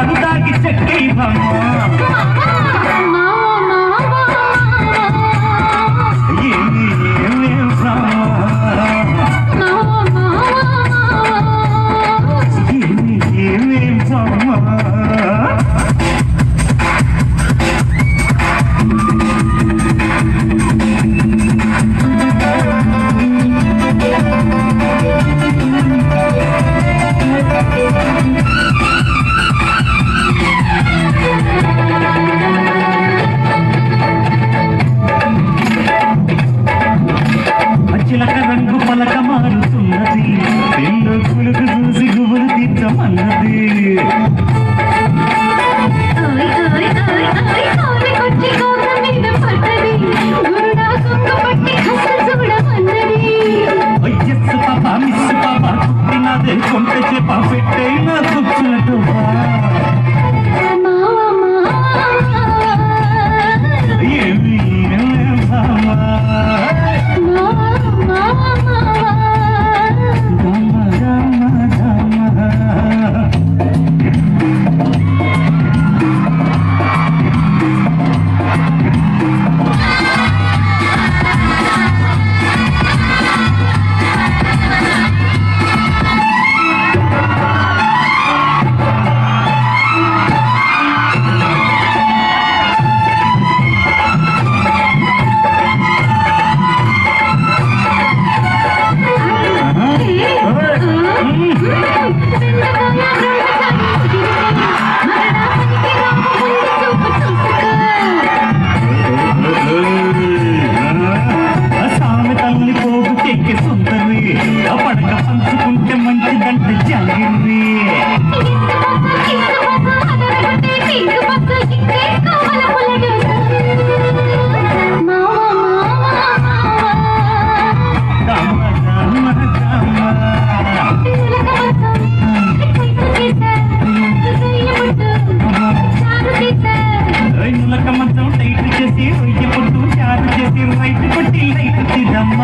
ಮಾರುದಾಗಿ ಶಕ್ತಿ ಏನೇಂ ಬ್ರಹ್ಮ అన్నది అయ్యస్సు పాప మిస్సు పాప పుట్టినదే కొంటే కపడక పంచుకుంటే మంచిదంటే జరిగి మంచం టైట్ చేసి రొయ్య పొట్టు చారు చేసి రైట్ కొట్టి లైట్ తీరమ్మ.